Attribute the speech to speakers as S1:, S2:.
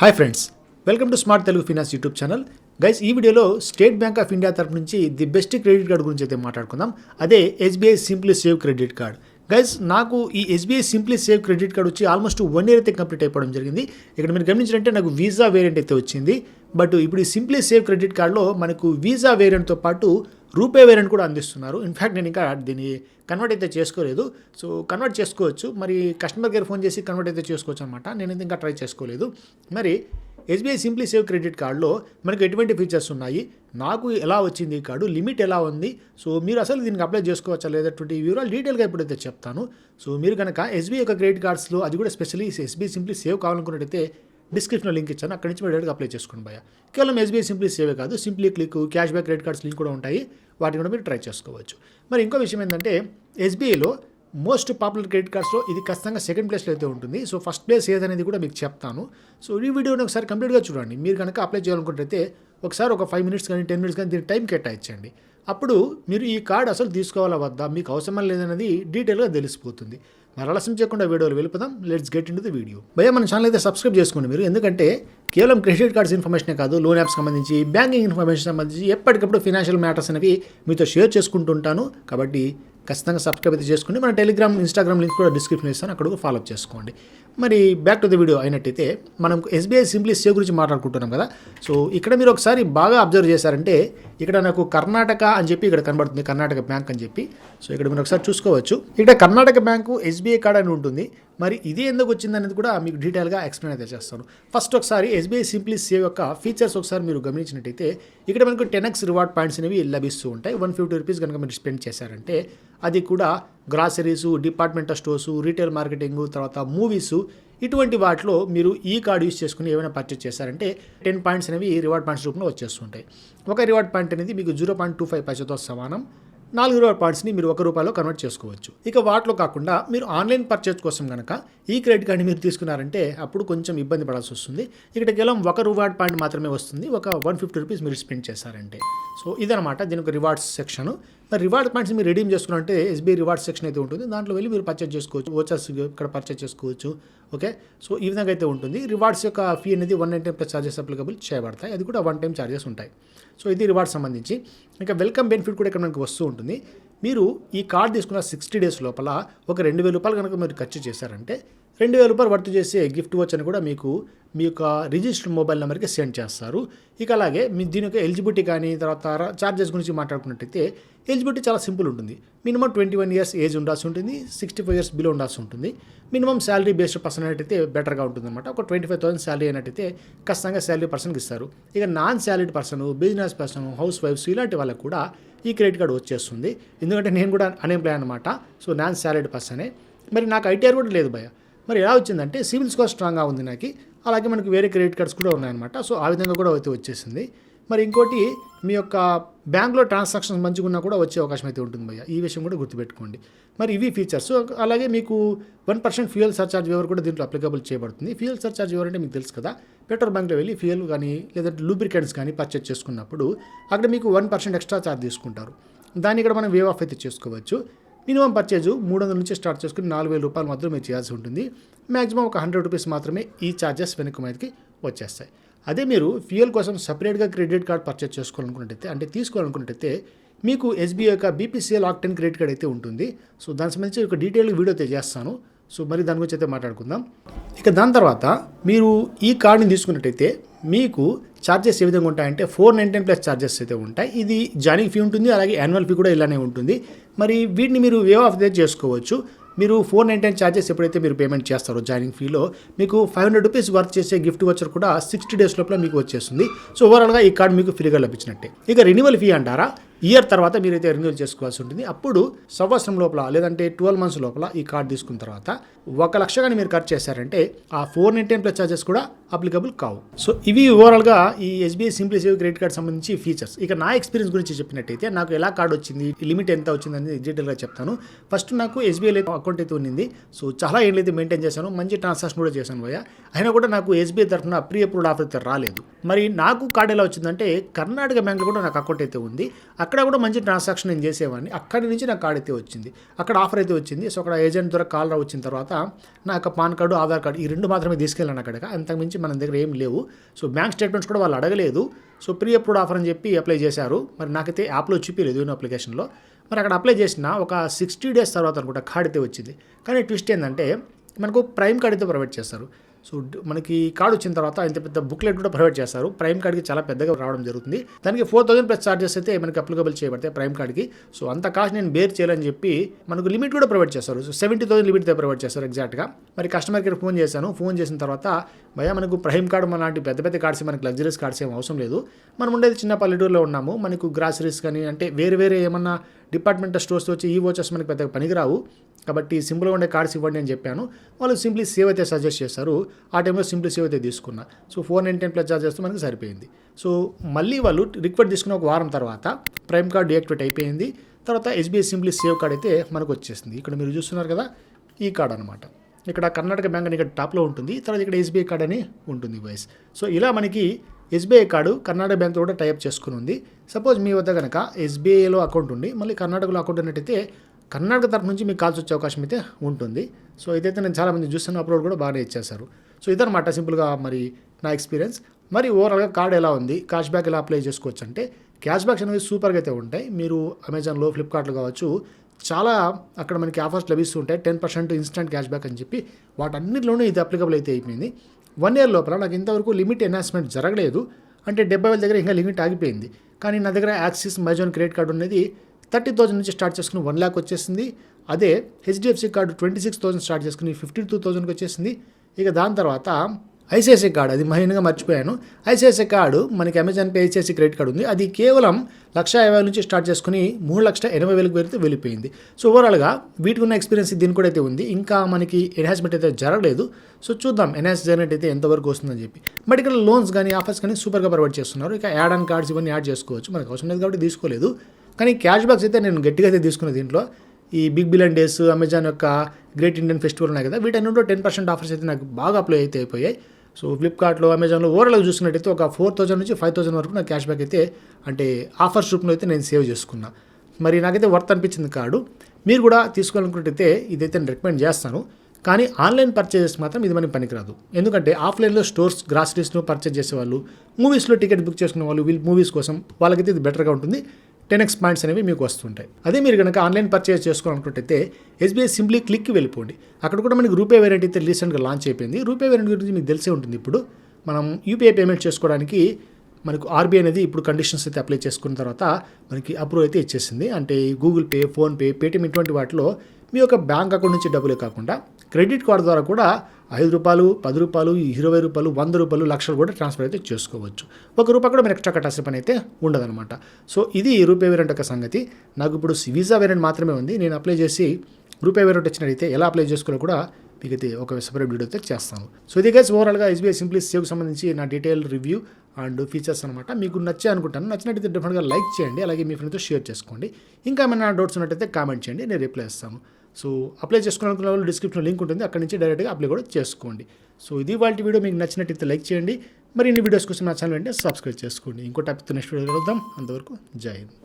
S1: Hi friends welcome to smart Telugu finance YouTube channel guys ఈ వీడియోలో state bank of India తరపు నుంచి the best credit card గురించి అయితే మాట్లాడుకుందాం. అదే SBI simply save credit card guys నాకు ఈ SBI simply save credit card వచ్చి ఆల్మోస్ట్ వన్ ఇయర్ అయితే కంప్లీట్ అయిపోవడం జరిగింది. ఇక్కడ మీరు గమనించినట్టే నాకు వీసా వేరియంట్ అయితే వచ్చింది. బట్ ఇప్పుడు ఈ సింప్లీ సేవ్ క్రెడిట్ కార్డులో మనకు వీసా వేరియంట్తో పాటు రూపే వేరియంట్ కూడా అందిస్తున్నారు. ఇన్ఫ్యాక్ట్ నేను ఇంకా దీన్ని కన్వర్ట్ అయితే చేసుకోలేదు. సో కన్వర్ట్ చేసుకోవచ్చు. మరి కస్టమర్ కేర్ ఫోన్ చేసి కన్వర్ట్ అయితే చేసుకోవచ్చు అనమాట నేనైతే ఇంకా ట్రై చేసుకోలేదు. మరి ఎస్బీఐ సింప్లీ సేవ్ క్రెడిట్ కార్డులో మనకు ఎటువంటి ఫీచర్స్ ఉన్నాయి? నాకు ఎలా వచ్చింది ఈ కార్డు లిమిట్ ఎలా ఉంది? సో మీరు అసలు దీనికి అప్లై చేసుకోవచ్చా లేదటువంటి వివరాలు డీటెయిల్గా ఇప్పుడైతే చెప్తాను. సో మీరు కనుక ఎస్బీఐ యొక్క క్రెడిట్ కార్డ్స్లో అది కూడా స్పెషలీ ఎస్బీఐ సింప్లీ సేవ్ కావాలనుకున్నట్టయితే డిస్క్రిప్షన్లో లింక్ ఇచ్చాను. అక్కడి నుంచి మీరు డైరెక్ట్గా అప్లై చేసుకోండి భయ కేవలం ఎస్బీఐ సింప్లీ సేవే కాదు simply click cash back credit cards link కూడా ఉంటాయి. వాటిని కూడా మీరు ట్రై చేసుకోవచ్చు. మరి ఇంకో విషయం ఏంటంటే ఎస్బీఐలో మోస్ట్ పాపులర్ క్రెడిట్ కార్డ్స్లో ఇది ఖచ్చితంగా సెకండ్ ప్లేస్లో అయితే ఉంటుంది. సో ఫస్ట్ ప్లేస్ ఏదనేది కూడా మీకు చెప్తాను. సో ఈ వీడియోని ఒకసారి కంప్లీట్గా చూడండి. మీరు కనుక అప్లై చేయాలనుకుంటే ఒకసారి ఒక ఫైవ్ మినిట్స్ కానీ టెన్ మినిట్స్ కానీ దీని టైం కేటాయించండి. అప్పుడు మీరు ఈ కార్డ్ అసలు తీసుకోవాలా వద్దా మీకు అవసరం లేదనేది డీటెయిల్గా తెలిసిపోతుంది. మరి ఆలస్యం చేయకుండా వీడియోలు వెళ్ళిపోదాం. Let's get in the video భయ మన ఛానల్ అయితే సబ్స్క్రైబ్ చేసుకోండి మీరు. ఎందుకంటే కేవలం క్రెడిట్ కార్డ్స్ ఇన్ఫర్మేషనే కాదు లోన్ యాప్స్ సంబంధించి బ్యాంకింగ్ ఇన్ఫర్మేషన్ సంబంధించి ఎప్పటికప్పుడు ఫినాన్షియల్ మ్యాటర్స్ అనేవి మీతో షేర్ చేసుకుంటుంటాను కాబట్టి ఖచ్చితంగా సబ్స్క్రైబ్ అయితే చేసుకోండి. మన టెలిగ్రామ్ ఇన్స్టాగ్రామ్ లింక్ కూడా డిస్క్రిప్షన్ ఇస్తాను. అక్కడ కూడా ఫాలో చేసుకోండి. మరి బ్యాక్ టు ద వీడియో అయినట్టయితే మనం ఎస్బీఐ సింప్లీ సేవ్ గురించి మాట్లాడుకుంటున్నాం కదా. సో ఇక్కడ మీరు ఒకసారి బాగా అబ్జర్వ్ చేశారంటే ఇక్కడ నాకు కర్ణాటక అని చెప్పి ఇక్కడ కనబడుతుంది కర్ణాటక బ్యాంక్ అని చెప్పి. సో ఇక్కడ మీరు ఒకసారి చూసుకోవచ్చు. ఇక్కడ కర్ణాటక బ్యాంకు ఎస్బీఐ కార్డ్ అని ఉంటుంది. మరి ఇది ఎందుకు వచ్చింది అనేది కూడా మీకు డీటెయిల్గా ఎక్స్ప్లెయిన్ అయితే చేస్తాను. ఫస్ట్ ఒకసారి ఎస్బీఐ సింప్లీ సేవ్ యొక్క ఫీచర్స్ ఒకసారి మీరు గమనించినట్టయితే ఇక్కడ మనకు టెన్ ఎక్స్ రివార్డ్ పాయింట్స్ అనేవి లభిస్తూ ఉంటాయి. వన్ ఫిఫ్టీ రూపీస్ కనుక మీరు స్పెండ్ చేశారంటే అది కూడా groceries departmental stores retail marketing తర్వాత మూవీసు ఇటువంటి వాటిలో మీరు ఈ కార్డు యూస్ చేసుకుని ఏమైనా పర్చేస్ చేశారంటే టెన్ పాయింట్స్ అనేవి రివార్డ్ పాయింట్స్ రూపంలో వచ్చేస్తుంటాయి. ఒక రివార్డ్ పాయింట్ అనేది మీకు జీరో పాయింట్ టూ ఫైవ్ పైసతో సమానం. నాలుగు రూపాయల పాయింట్స్ని మీరు ఒక రూపాయలో కన్వర్ట్ చేసుకోవచ్చు. ఇక వాటిలో కాకుండా మీరు ఆన్లైన్ పర్చేజ్ కోసం కనుక ఈ క్రెడిట్ కార్డ్ని మీరు తీసుకున్నారంటే అప్పుడు కొంచెం ఇబ్బంది పడాల్సి వస్తుంది. ఇక్కడ కేవలం ఒక రివార్డ్ పాయింట్ మాత్రమే వస్తుంది. ఒక వన్ ఫిఫ్టీ రూపీస్ మీరు స్పెండ్ చేశారంటే. సో ఇదనమాట దీని ఒక రివార్డ్స్ సెక్షన్. మరి రివార్డ్ పాయింట్స్ మీరు రెడీమ్ చేసుకున్నారంటే ఎస్బీఐ రివార్డ్ సెక్షన్ అయితే ఉంటుంది. దాంట్లో వెళ్ళి మీరు పర్చేజ్ చేసుకోవచ్చు. ఓచర్స్ ఇక్కడ పర్చేజ్ చేసుకోవచ్చు. ఓకే? సో ఈ విధంగా అయితే ఉంటుంది. రివార్డ్స్ యొక్క ఫీ అనేది one nine time plus charges applicable చేయబడతాయి. అది కూడా వన్ టైం ఛార్జెస్ ఉంటాయి. సో ఇది రివార్డ్ సంబంధించి. ఇంకా వెల్కమ్ బెనిఫిట్ కూడా ఇక్కడ మనకి వస్తూ ఉంటుంది. మీరు ఈ కార్డ్ తీసుకున్న సిక్స్టీ డేస్ లోపల ఒక రెండు వేల రూపాయలు కనుక మీరు ఖర్చు చేశారంటే రెండు వేల రూపాయలు వర్త్ చేసే గిఫ్ట్ వచ్చి అని కూడా మీకు మీ యొక్క రిజిస్టర్డ్ మొబైల్ నెంబర్కి సెండ్ చేస్తారు. ఇక అలాగే మీ దీని యొక్క ఎలిజిబిలిటీ కానీ తర్వాత చార్జెస్ గురించి మాట్లాడుకున్నట్టయితే ఎలిజిబిలిటీ చాలా సింపుల్ ఉంటుంది. Minimum twenty one years age ఉండాల్సి ఉంటుంది సిక్స్టీ ఫైవ్ ఇయర్స్ బిలో ఉండాల్సి ఉంటుంది. మినిమం శాలరీ బేస్డ్ పర్సన్ అయితే బెటర్గా ఉంటుంది అనమాట ఒక ట్వంటీ ఫైవ్ థౌసండ్ శాలరీ అయినట్టయితే ఖచ్చితంగా శాలరీ పర్సన్కి ఇస్తారు. ఇక non salaried person business person house వైఫ్స్ ఇలాంటి వాళ్ళకి కూడా ఈ క్రెడిట్ కార్డు వచ్చేస్తుంది. ఎందుకంటే నేను కూడా అన్ఎంప్లాయ్ అనమాట సో నాన్ శాలరీడ్ పర్సనే. మరి నాకు ఐటీఆర్ కూడా లేదు భయ మరి ఎలా వచ్చిందంటే సివిల్ స్కోర్ స్ట్రాంగ్గా ఉంది నాకు. అలాగే మనకు వేరే క్రెడిట్ కార్డ్స్ కూడా ఉన్నాయన్నమాట. సో ఆ విధంగా కూడా అయితే వచ్చేసింది. మరి ఇంకోటి మీ యొక్క బ్యాంక్లో ట్రాన్సాక్షన్స్ మంచిగా ఉన్నా కూడా వచ్చే అవకాశం అయితే ఉంటుంది భయ్య. ఈ విషయం కూడా గుర్తుపెట్టుకోండి. మరి ఇవి ఫీచర్స్ అలాగే మీకు వన్ పర్సెంట్ ఫ్యూయల్ సర్చార్జ్ వ్యవహార్ కూడా దీంట్లో అప్లికబుల్ చేయబడుతుంది. ఫ్యూయల్ సర్చార్జ్ వ్యవహార్ అంటే మీకు తెలుసు కదా. పెట్రోల్ బంక్లో వెళ్ళి ఫ్యూయల్ కానీ లేదంటే లూబ్రికెంట్స్ కానీ పర్చేస్ చేసుకున్నప్పుడు అక్కడ మీకు వన్ పర్సెంట్ ఎక్స్ట్రా ఛార్జ్ తీసుకుంటారు. దాన్ని ఇక్కడ మనం వేవ్ ఆఫ్ అయితే చేసుకోవచ్చు. మినిమం పర్చేజ్ మూడు వందల నుంచి స్టార్ట్ చేసుకుని నాలుగు వేల రూపాయలు మాత్రం మీరు చేయాల్సి ఉంటుంది. మ్యాక్సిమం ఒక హండ్రెడ్ రూపీస్ మాత్రమే ఈ ఛార్జెస్ వెనుక మీదకి వచ్చేస్తాయి. అదే మీరు ఫ్యూయల్ కోసం సపరేట్గా క్రెడిట్ కార్డ్ పర్చేజ్ చేసుకోవాలనుకున్నట్టయితే అంటే తీసుకోవాలనుకున్నట్టయితే మీకు ఎస్బీఐ యొక్క బీపీసీఎల్ ఆక్టెన్ క్రెడిట్ కార్డ్ అయితే ఉంటుంది. సో దానికి సంబంధించి ఒక డీటెయిల్ వీడియో అయితే చేస్తాను సో మరి దాని గురించి అయితే మాట్లాడుకుందాం. ఇక దాని తర్వాత మీరు ఈ కార్డుని తీసుకున్నట్టయితే మీకు ఛార్జెస్ ఏ విధంగా ఉంటాయంటే ఫోర్ నైంటీ ప్లస్ ఛార్జెస్ అయితే ఉంటాయి. ఇది జాయినింగ్ ఫీ ఉంటుంది అలాగే యాన్యువల్ ఫీ కూడా ఇలానే ఉంటుంది. మరి వీటిని మీరు వేవ్ ఆఫ్ దే చేసుకోవచ్చు. మీరు ఫోర్ నైంటీ ఛార్జెస్ ఎప్పుడైతే మీరు పేమెంట్ చేస్తారో జాయినింగ్ ఫీలో మీకు ఫైవ్ హండ్రెడ్ రూపీస్ వర్క్ చేసే గిఫ్ట్ వచ్చర్ కూడా సిక్స్టీ డేస్ లోపల మీకు వచ్చేస్తుంది. సో ఓవరాల్గా ఈ కార్డు మీకు ఫ్రీగా లభించినట్టే. ఇక రెన్యువల్ ఫీ అంటారా? ఇయర్ తర్వాత మీరైతే రెన్యూవల్ చేసుకోవాల్సి ఉంటుంది. అప్పుడు సంవత్సరం లోపల లేదంటే ట్వెల్వ్ మంత్స్ లోపల ఈ కార్డు తీసుకున్న తర్వాత ఒక లక్ష కానీ మీరు ఖర్చు చేశారంటే ఆ four nine ten plus charges కూడా అప్లికబుల్ కావు. సో ఇవి ఓవరాల్గా ఈ SBI simply save credit card సంబంధించి ఫీచర్స్ ఇక నా ఎక్స్పీరియన్స్ గురించి చెప్పినట్టయితే నాకు ఎలా కార్డు వచ్చింది లిమిట్ ఎంత వచ్చింది అనేది డీటెయిల్గా చెప్తాను. ఫస్ట్ నాకు ఎస్బీఐ అకౌంట్ అయితే ఉన్నింది. సో చాలా ఏళ్ళు అయితే మెయింటైన్ చేశాను. మంచి ట్రాన్సాక్షన్ కూడా చేశాను భయ అయినా కూడా నాకు ఎస్బీఐ తరఫున ప్రీ అప్రూవ్డ్ ఆఫర్ అయితే రాలేదు. మరి నాకు కార్డు ఎలా వచ్చిందంటే కర్ణాటక బ్యాంక్లో కూడా నాకు అకౌంట్ అయితే ఉంది. అక్కడ కూడా మంచి ట్రాన్సాక్షన్ నేను చేసేవాడిని. అక్కడి నుంచి నాకు కార్డు అయితే వచ్చింది. అక్కడ ఆఫర్ అయితే వచ్చింది. సో అక్కడ ఏజెంట్ ద్వారా కాల్ వచ్చిన తర్వాత నా యొక్క పాన్ కార్డు ఆధార్ కార్డు ఈ రెండు మాత్రమే తీసుకెళ్ళాను అక్కడ అంతకుమించి మన దగ్గర ఏం లేవు. సో బ్యాంక్ స్టేట్మెంట్స్ కూడా వాళ్ళు అడగలేదు. సో ప్రీ అప్రూవ్డ్ ఆఫర్ అని చెప్పి అప్లై చేశారు. మరి నాకైతే యాప్లో చూపించలేదు యూనో అప్లికేషన్లో మరి అక్కడ అప్లై చేసిన ఒక సిక్స్టీ డేస్ తర్వాత అనుకుంటా కార్డ్ అయితే వచ్చింది. కానీ ట్విస్ట్ ఏంటంటే మనకు ప్రైమ్ కార్డ్ అయితే ప్రొవైడ్ చేస్తారు. సో మనకి కార్డు వచ్చిన తర్వాత ఇంత పెద్ద బుక్లెట్ కూడా ప్రొవైడ్ చేస్తారు. ప్రైమ్ కార్డ్కి చాలా పెద్దగా రావడం జరుగుతుంది. దానికి ఫోర్ థౌసండ్ ప్లస్ చార్జెస్ అయితే మనకి అప్లికబుల్ చేయబడతాయి ప్రైమ్ కార్డ్కి. సో అంత కాస్ట్ నేను బేర్ చేయాలని చెప్పి మనకు లిమిట్ కూడా ప్రొవైడ్ చేస్తారు. So seventy thousand limit provide చేస్తారు ఎగ్జాక్ట్గా. మరి కస్టమర్ కేర్ ఫోన్ చేశాను. ఫోన్ చేసిన తర్వాత భయ మనకు ప్రైమ్ కార్డు మన లాంటి పెద్ద పెద్ద కార్డ్స్ మనకి లగ్జరీస్ కార్డ్స్ ఏం అవసరం లేదు. మనం ఉండేది చిన్న పల్లెటూరులో ఉన్నాము. మనకు గ్రాసరీస్ కానీ అంటే వేరే వేరే ఏమన్నా డిపార్ట్మెంటల్ స్టోర్స్ వచ్చి ఈ వాచెస్ మనకి పెద్దగా పనికిరావు. కాబట్టి సింపుల్గా ఉండే కార్డ్స్ ఇవ్వండి అని చెప్పాను. వాళ్ళు సింప్లీ సేవ్ అయితే సజెస్ట్ చేస్తారు ఆ టైంలో సింప్లీ సేవ్ అయితే తీసుకున్నా. So four nine ten plus చేస్తే మనకి సరిపోయింది. సో మళ్ళీ వాళ్ళు రిక్వెస్ట్ తీసుకున్న ఒక వారం తర్వాత ప్రైమ్ కార్డ్ డియాక్టివేట్ అయిపోయింది. తర్వాత ఎస్బీఐ సింప్లీ సేవ్ కార్డ్ అయితే మనకు వచ్చేసింది. ఇక్కడ మీరు చూస్తున్నారు కదా ఈ కార్డ్ అనమాట ఇక్కడ కర్ణాటక బ్యాంక్ అని ఇక్కడ టాప్లో ఉంటుంది. తర్వాత ఇక్కడ ఎస్బీఐ కార్డ్ అని ఉంటుంది వైస్. సో ఇలా మనకి ఎస్బీఐ కార్డు కర్ణాటక బ్యాంక్తో కూడా టైప్ చేసుకుని ఉంది సపోజ్ మీ వద్ద కనుక ఎస్బీఐలో అకౌంట్ ఉండి మళ్ళీ కర్ణాటకలో అకౌంట్ ఉన్నట్టయితే కర్ణాటక తరఫు నుంచి మీకు కాల్స్ వచ్చే అవకాశం అయితే ఉంటుంది. సో ఇదైతే నేను చాలామంది చూస్తున్న అప్లోడ్ కూడా బాగానే ఇచ్చేశారు. సో ఇదనమాట సింపుల్గా మరి నా ఎక్స్పీరియన్స్. మరి ఓవరాల్గా కార్డ్ ఎలా ఉంది? క్యాష్ బ్యాక్ ఎలా అప్లై చేసుకోవచ్చు అంటే క్యాష్ బ్యాక్స్ అనేవి సూపర్గా అయితే ఉంటాయి. మీరు అమెజాన్లో ఫ్లిప్కార్ట్లో కావచ్చు చాలా అక్కడ మనకి offers లభిస్తుంటాయి ten percent instant cash back అని చెప్పి వాటన్నిటిలోనూ ఇది అప్లికబుల్ అయితే అయిపోయింది. వన్ ఇయర్ లోపల నాకు ఇంతవరకు లిమిట్ ఎన్హాన్స్మెంట్ జరగలేదు. అంటే డెబ్బై వేల దగ్గర ఇంకా లిమిట్ ఆగిపోయింది. కానీ నా దగ్గర యాక్సిస్ మైజోన్ క్రెడిట్ కార్డు అనేది థర్టీ థౌసండ్ నుంచి స్టార్ట్ చేసుకుని వన్ ల్యాక్ వచ్చేసింది. అదే HDFC card twenty six thousand start చేసుకుని ఫిఫ్టీ టూ థౌసండ్కి వచ్చేసింది. ఇక దాని తర్వాత ఐసిఐసిఐ కార్డు అది మెయిన్గా మర్చిపోయాను. ఐసిఐసిఐ కార్డు మనకి Amazon pay ICICI credit card ఉంది. అది కేవలం లక్ష యాభై నుంచి స్టార్ట్ చేసుకుని మూడు లక్షల ఎనభై వేలకు వెళ్తే వెళ్ళిపోయింది. సో ఓవరాల్గా వీటికి ఉన్న ఎక్స్పీరియన్స్ దీని కూడా అయితే ఉంది. ఇంకా మనకి ఎన్హాన్స్మెంట్ అయితే జరగలేదు. సో చూద్దాం ఎన్హాన్స్ జర్నెట్ అయితే ఎంతవరకు వస్తుందని చెప్పి. బట్ ఇక్కడ లోన్స్ కానీ ఆఫర్స్ కానీ సూపర్గా ప్రొవైడ్ చేస్తున్నారు. ఇక యాడ్ ఆన్ కార్డ్స్ ఇవన్నీ యాడ్ చేసుకోవచ్చు. మనకు అవసరం లేదు కాబట్టి తీసుకోలేదు. కానీ క్యాష్ బ్యాక్స్ అయితే నేను గట్టిగా అయితే తీసుకున్న దీంట్లో ఈ బిగ్ బిలియన్ డేస్ అమెజాన్ యొక్క గ్రేట్ ఇండియన్ ఫెస్టివల్ ఉన్నాయి కదా. వీటన్నింటిలో టెన్ పర్సెంట్ ఆఫర్స్ అయితే నాకు బాగా అప్లై అయితే అయిపోయాయి. సో ఫ్లిప్కార్ట్లో అమెజాన్లో ఓవరాల్గా చూసినట్టయితే ఒక ఫోర్ థౌజండ్ నుంచి ఫైవ్ థౌసండ్ వరకు నాకు క్యాష్ బ్యాక్ అయితే అంటే ఆఫర్స్ రూపంలో అయితే నేను సేవ్ చేసుకున్నా. మరి నాకైతే వర్త్ అనిపించింది కార్డు మీరు కూడా తీసుకోవాలనుకుంటే ఇదైతే నేను రికమెండ్ చేస్తాను. కానీ ఆన్లైన్ పర్చేజెస్ మాత్రం ఇది మనకి పనికిరాదు. ఎందుకంటే ఆఫ్లైన్లో స్టోర్స్ గ్రాసరీస్ను పర్చేజ్ చేసేవాళ్ళు మూవీస్లో టికెట్ బుక్ చేసుకునే వాళ్ళు వీళ్ళు మూవీస్ కోసం వాళ్ళకైతే ఇది బెటర్గా ఉంటుంది. టెన్ ఎక్స్ పాయింట్స్ అనేవి మీకు వస్తుంటాయి. అదే మీరు కనుక ఆన్లైన్ పర్చేస్ చేసుకోవాలనుకుంటే ఎస్బీఐ సింప్లీ క్లిక్కి వెళ్ళిపోండి. అక్కడ కూడా మనకి రూపే వేరియంట్ అయితే రీసెంట్గా లాంచ్ అయిపోయింది. రూపే వేరియంట్ గురించి మీకు తెలిసే ఉంటుంది ఇప్పుడు. మనం యూపీఐ పేమెంట్ చేసుకోవడానికి మనకు ఆర్బీఐ అనేది ఇప్పుడు కండిషన్స్ అయితే అప్లై చేసుకున్న తర్వాత మనకి అప్రూవ్ అయితే ఇచ్చేసింది. అంటే గూగుల్ పే ఫోన్పే పేటిఎం ఇటువంటి వాటిలో మీ యొక్క బ్యాంక్ అకౌంట్ నుంచి డబ్బులే కాకుండా క్రెడిట్ కార్డు ద్వారా కూడా ఐదు రూపాయలు పది రూపాయలు ఇరవై రూపాయలు వంద రూపాయలు లక్షలు కూడా ట్రాన్స్ఫర్ అయితే చేసుకోవచ్చు. ఒక రూపాయి కూడా మీరు ఎక్స్ట్రా కట్టాల్సిన పని అయితే ఉండదన్నమాట. సో ఇది రూపే వేరియంట్ యొక్క సంగతి. నాకు ఇప్పుడు వీసా వేరియంట్ మాత్రమే ఉంది. నేను అప్లై చేసి రూపే వేరియంట్ వచ్చినట్టయితే ఎలా అప్లై చేసుకోవాలో కూడా మీకైతే ఒక సెపరేట్ వీడియో అయితే చేస్తాను. సో ఇది గైస్ ఓవరాల్గా ఎస్బీఐ సింప్లీ సేవ్కి సంబంధించి నా డీటెయిల్ రివ్యూ అండ్ ఫీచర్స్ అనమాట మీకు నచ్చే అనుకుంటాను. నచ్చినట్టయితే డెఫినెట్గా లైక్ చేయండి. అలాగే మీ ఫ్రెండ్తో షేర్ చేసుకోండి. ఇంకా ఏమైనా డౌట్స్ ఉన్నట్టయితే కామెంట్ చేయండి. నేను రిప్లై ఇస్తాను సో అప్లై చేసుకోవాలనుకున్న వాళ్ళు డిస్క్రిప్షన్ లింక్ ఉంటుంది. అక్కడ నుంచి డైరెక్ట్గా అప్లై కూడా చేసుకోండి. సో ఇది వాళ్ళ వీడియో. మీకు నచ్చినట్టయితే లైక్ చేయండి. మరి ఇన్ని వీడియోస్ కోసం నా ఛానల్ అంటే సబ్స్క్రైబ్ చేసుకోండి. ఇంకో టాపిక్ నెక్స్ట్ వీడియో కలుద్దాం. అంతవరకు జై హింద్.